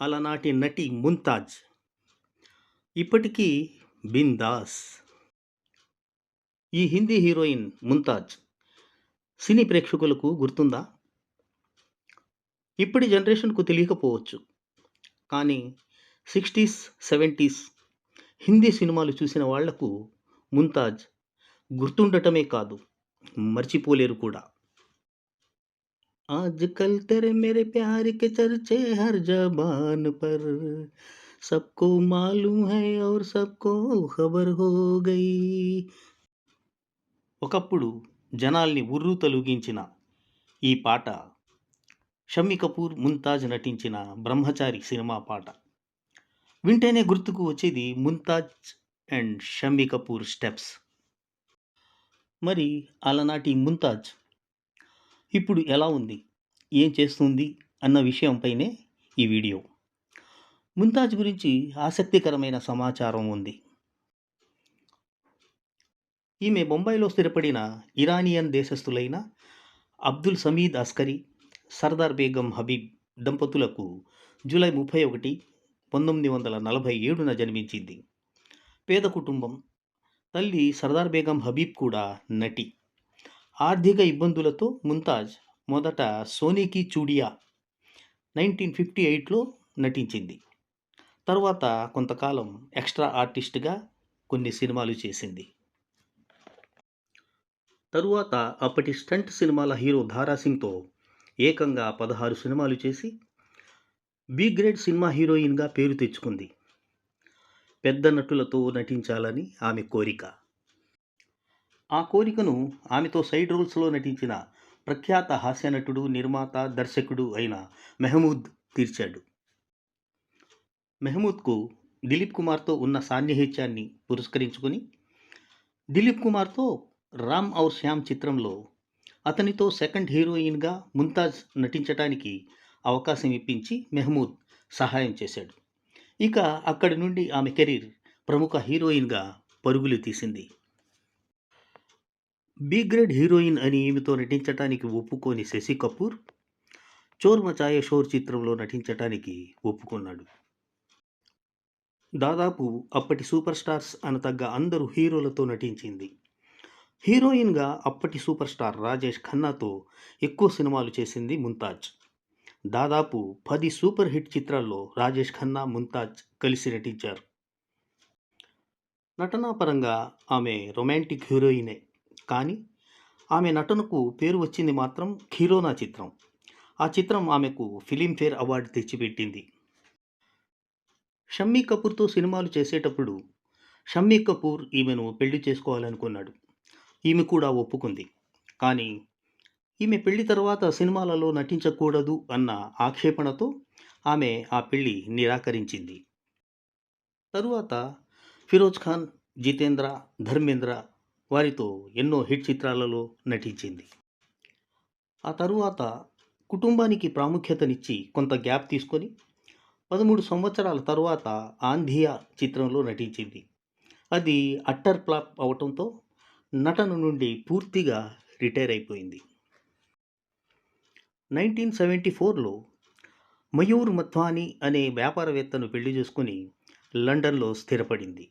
అలనాటి నటి ముంతాజ్. ఇప్పటికీ బిందాస్ ఈ హిందీ హీరోయిన్ ముంతాజ్ సినీ ప్రేక్షకులకు గుర్తుందా? ఇప్పటి జనరేషన్కు తెలియకపోవచ్చు. కానీ సిక్స్టీస్ సెవెంటీస్ హిందీ సినిమాలు చూసిన వాళ్ళకు ముంతాజ్ గుర్తుండటమే కాదు మర్చిపోలేరు కూడా. आजकल तेरे मेरे प्यार के चर्चे हर जबान पर सबको मालूम है और सबको ఖబర్ హో గయి ఒకప్పుడు జనాల్ని ఉర్రు తొలగించిన ఈ పాట షమ్మి కపూర్ ముంతాజ్ నటించిన బ్రహ్మచారి సినిమా పాట వింటేనే గుర్తుకు వచ్చేది ముంతాజ్ అండ్ షమ్మి కపూర్ స్టెప్స్ మరి అలనాటి ముంతాజ్ ఇప్పుడు ఎలా ఉంది? ఏం చేస్తుంది? అన్న విషయంపైనే ఈ వీడియో. ముంతాజ్ గురించి ఆసక్తికరమైన సమాచారం ఉంది. ఈమె బొంబాయిలో స్థిరపడిన ఇరానియన్ దేశస్థులైన అబ్దుల్ సమీద్ అస్కరీ సర్దార్ బేగం హబీబ్ దంపతులకు జూలై ముప్పై ఒకటి పంతొమ్మిది వందల నలభై ఏడున జన్మించింది. పేద కుటుంబం. తల్లి సర్దార్ బేగం హబీబ్ కూడా నటి. ఆర్థిక ఇబ్బందులతో ముంతాజ్ మొదట సోనీకి చూడియా నైన్టీన్ ఫిఫ్టీ ఎయిట్లో నటించింది. తర్వాత కొంతకాలం ఎక్స్ట్రా ఆర్టిస్ట్గా కొన్ని సినిమాలు చేసింది. తరువాత అప్పటి స్టంట్ సినిమాల హీరో ధారాసింగ్తో ఏకంగా పదహారు సినిమాలు చేసి బి గ్రేడ్ సినిమా హీరోయిన్గా పేరు తెచ్చుకుంది. పెద్ద నటులతో నటించాలని ఆమె కోరిక. ఆ కోరికను ఆమెతో సైడ్ రోల్స్లో నటించిన ప్రఖ్యాత హాస్యనటుడు నిర్మాత దర్శకుడు అయిన మెహమూద్ తీర్చాడు. మెహమూద్కు దిలీప్ కుమార్తో ఉన్న సాన్నిహిత్యాన్ని పురస్కరించుకొని దిలీప్ కుమార్తో రామ్ ఔర్ శ్యామ్ చిత్రంలో అతనితో సెకండ్ హీరోయిన్గా ముంతాజ్ నటించటానికి అవకాశం ఇప్పించి మెహమూద్ సహాయం చేశాడు. ఇక అక్కడి నుండి ఆమె కెరీర్ ప్రముఖ హీరోయిన్గా పరుగులు తీసింది. బి గ్రేడ్ హీరోయిన్ అని ఈమెతో నటించటానికి ఒప్పుకోని శశి కపూర్ చోర్ మచాయే షోర్ చిత్రంలో నటించటానికి ఒప్పుకున్నాడు. దాదాపు అప్పటి సూపర్ స్టార్స్ అనతగ్గ అందరూ హీరోలతో నటించింది. హీరోయిన్గా అప్పటి సూపర్ స్టార్ రాజేష్ ఖన్నాతో ఎక్కువ సినిమాలు చేసింది ముంతాజ్. దాదాపు పది సూపర్ హిట్ చిత్రాల్లో రాజేష్ ఖన్నా ముంతాజ్ కలిసి నటించారు. నటనాపరంగా ఆమె రొమాంటిక్ హీరోయినే. కానీ ఆమె నటనకు పేరు వచ్చింది మాత్రం ఖీరోనా చిత్రం. ఆ చిత్రం ఆమెకు ఫిలింఫేర్ అవార్డు తెచ్చిపెట్టింది. షమ్మీ కపూర్తో సినిమాలు చేసేటప్పుడు షమ్మీ కపూర్ ఈమెను పెళ్ళి చేసుకోవాలనుకున్నాడు. ఈమె కూడా ఒప్పుకుంది. కానీ ఈమె పెళ్ళి తర్వాత సినిమాలలో నటించకూడదు అన్న ఆక్షేపణతో ఆమె ఆ పెళ్ళి నిరాకరించింది. తరువాత ఫిరోజ్ ఖాన్ జితేంద్ర ధర్మేంద్ర వారితో ఎన్నో హిట్ చిత్రాలలో నటించింది. ఆ తరువాత కుటుంబానికి ప్రాముఖ్యతనిచ్చి కొంత గ్యాప్ తీసుకొని పదమూడు సంవత్సరాల తర్వాత ఆంధియా చిత్రంలో నటించింది. అది అట్టర్ ఫ్లాప్ అవటంతో నటన నుండి పూర్తిగా రిటైర్ అయిపోయింది. నైన్టీన్ సెవెంటీ ఫోర్లో మయూర్ మత్వాని అనే వ్యాపారవేత్తను పెళ్ళి చేసుకుని లండన్లో స్థిరపడింది.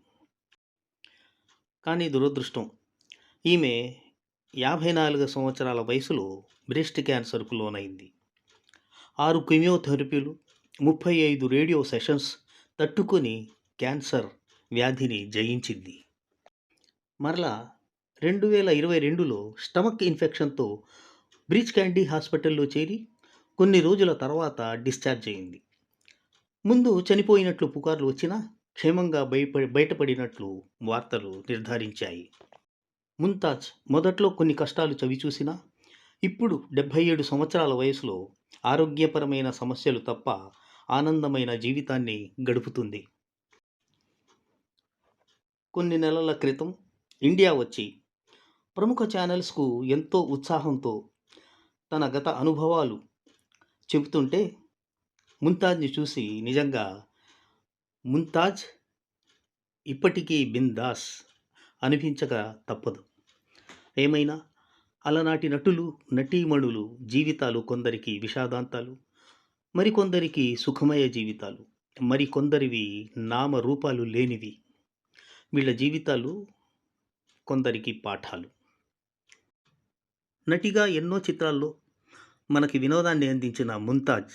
కానీ దురదృష్టం ఈమె యాభై నాలుగు సంవత్సరాల వయసులో బ్రెస్ట్ క్యాన్సర్కు లోనైంది. ఆరు కెమియోథెరపీలు ముప్పై ఐదు రేడియో సెషన్స్ తట్టుకొని క్యాన్సర్ వ్యాధిని జయించింది. మరలా రెండు వేల ఇరవై రెండులో స్టమక్ ఇన్ఫెక్షన్తో బ్రిడ్జ్ క్యాండీ హాస్పిటల్లో చేరి కొన్ని రోజుల తర్వాత డిశ్చార్జ్ అయింది. ముందు చనిపోయినట్లు పుకార్లు వచ్చినా క్షేమంగా బయట బయటపడినట్లు వార్తలు నిర్ధారించాయి. ముంతాజ్ మొదట్లో కొన్ని కష్టాలు చవిచూసినా ఇప్పుడు డెబ్భై ఏడు సంవత్సరాల వయసులో ఆరోగ్యపరమైన సమస్యలు తప్ప ఆనందమైన జీవితాన్ని గడుపుతుంది. కొన్ని నెలల క్రితం ఇండియా వచ్చి ప్రముఖ ఛానల్స్కు ఎంతో ఉత్సాహంతో తన గత అనుభవాలు చెబుతుంటే ముంతాజ్ని చూసి నిజంగా ముంతాజ్ ఇప్పటికీ బిందాస్. అనిపించక తప్పదు. ఏమైనా? అలనాటి నటులు నటీమణులు జీవితాలు కొందరికి విషాదాంతాలు మరికొందరికి సుఖమయ జీవితాలు మరికొందరివి నామరూపాలు లేనివి. వీళ్ళ జీవితాలు కొందరికి పాఠాలు. నటిగా ఎన్నో చిత్రాల్లో మనకి వినోదాన్ని అందించిన ముంతాజ్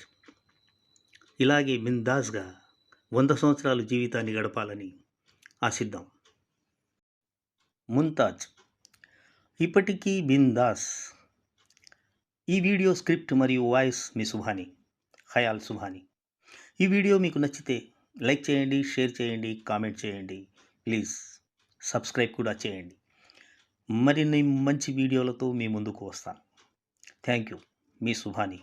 ఇలాగే మిందాజ్గా వంద సంవత్సరాలు జీవితాన్ని గడపాలని ఆశిద్దాం. ముంతాజ్. ఇప్పటికీ బిందాస్ ఈ వీడియో స్క్రిప్ట్ మరియు వాయిస్ మీ సుభాని ఖయాల్ సుభాని. ఈ వీడియో మీకు నచ్చితే లైక్ చేయండి షేర్ చేయండి కామెంట్ చేయండి. ప్లీజ్ సబ్స్క్రైబ్ కూడా చేయండి. మరిన్ని మంచి వీడియోలతో మీ ముందుకు వస్తాను. Thank you. మీ సుభాని.